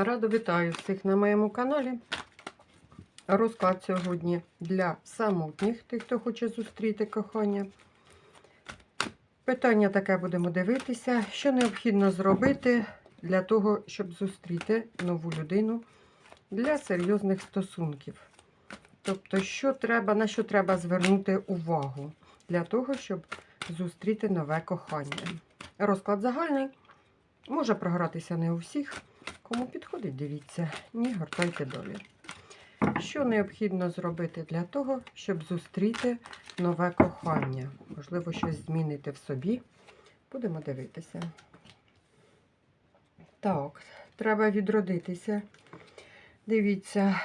Радо вітаю всіх на моєму каналі. Розклад сьогодні для самотніх, тих, хто хоче зустріти кохання. Питання таке будемо дивитися, що необхідно зробити для того, щоб зустріти нову людину для серйозних стосунків. Тобто, що треба, на що треба звернути увагу для того, щоб зустріти нове кохання. Розклад загальний. Може програтися не у всіх. Кому підходить, дивіться, ні, гортайте долі. Що необхідно зробити для того, щоб зустріти нове кохання? Можливо, щось змінити в собі. Будемо дивитися. Так, треба відродитися. Дивіться,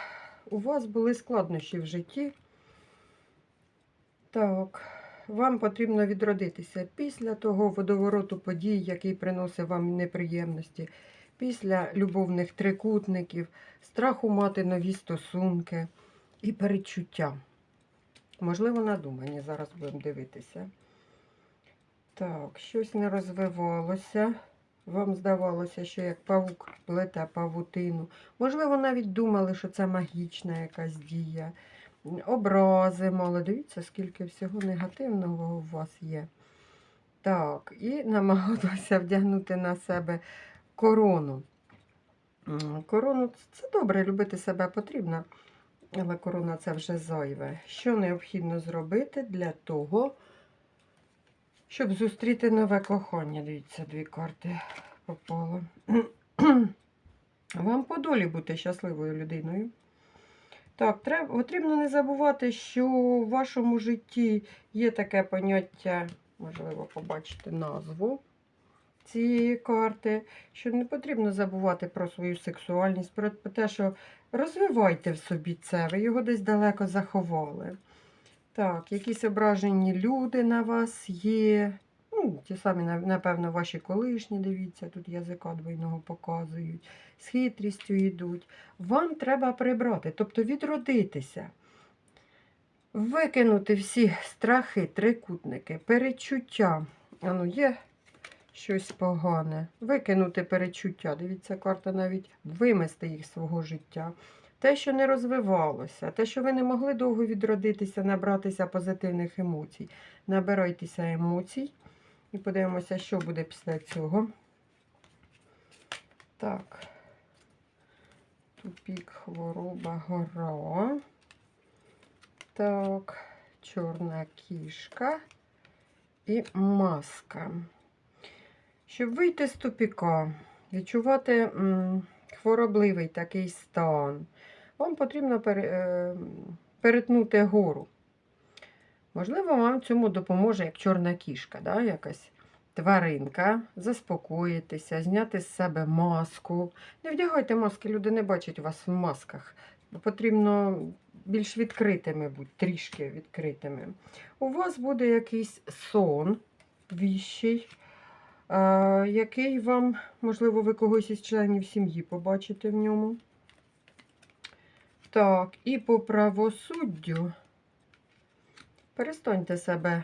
у вас були складнощі в житті. Так, вам потрібно відродитися після того водовороту подій, який приносив вам неприємності після любовних трикутників, страху мати нові стосунки і перечуття. Можливо, надумані, зараз будемо дивитися. Так, щось не розвивалося. Вам здавалося, що як павук плете павутину. Можливо, навіть думали, що це магічна якась дія. Образи мало. Дивіться, скільки всього негативного у вас є. Так, і намагалися вдягнути на себе корону. Корону це добре, любити себе потрібно, але корона це вже зайве. Що необхідно зробити для того, щоб зустріти нове кохання? Дивіться, дві карти попало. Вам по долі бути щасливою людиною. Так, треба, потрібно не забувати, що в вашому житті є таке поняття, можливо, побачити назву цієї карти, що не потрібно забувати про свою сексуальність, про те, що розвивайте в собі це, ви його десь далеко заховали. Так, якісь ображені люди на вас є. Ті самі, напевно, ваші колишні, дивіться, тут язика двойного показують, з хитрістю йдуть. Вам треба прибрати, тобто відродитися, викинути всі страхи, трикутники, перечуття. А ну, є щось погане. Викинути перечуття. Дивіться, карта навіть вимести їх з свого життя. Те, що не розвивалося, те, що ви не могли довго відродитися, набратися позитивних емоцій. Набирайтеся емоцій і подивимося, що буде після цього. Так. Тупік, хвороба, гора. Так, чорна кішка і маска. Щоб вийти з тупіка, відчувати хворобливий такий стан, вам потрібно е, перетнути гору. Можливо, вам цьому допоможе як чорна кішка, да, якась тваринка, заспокоїтися, зняти з себе маску. Не вдягайте маски, люди не бачать вас в масках. Потрібно більш відкритими бути, трішки відкритими. У вас буде якийсь сон віщий, е, який вам, можливо, ви когось із членів сім'ї побачите в ньому. Так, і по правосуддю перестаньте себе.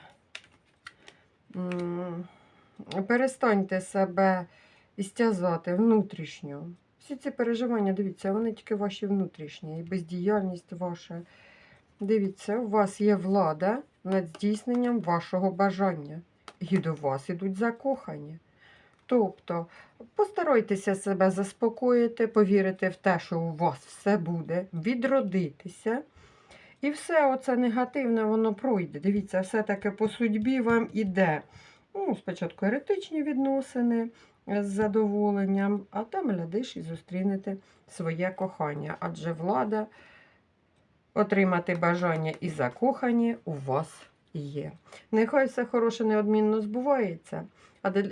Перестаньте себе істязати внутрішньо. Всі ці переживання, дивіться, вони тільки ваші внутрішні, і бездіяльність ваша. Дивіться, у вас є влада над здійсненням вашого бажання. І до вас ідуть закохання. Тобто, постарайтеся себе заспокоїти, повірити в те, що у вас все буде, відродитися. І все оце негативне, воно пройде. Дивіться, все-таки по судьбі вам іде. Ну, спочатку еретичні відносини з задоволенням, а там глядиш і зустрінете своє кохання. Адже влада отримати бажання і закохані у вас є. Нехай все хороше неодмінно збувається,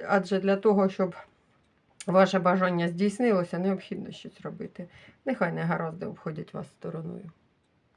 адже для того, щоб ваше бажання здійснилося, необхідно щось робити. Нехай негаразди обходять вас стороною.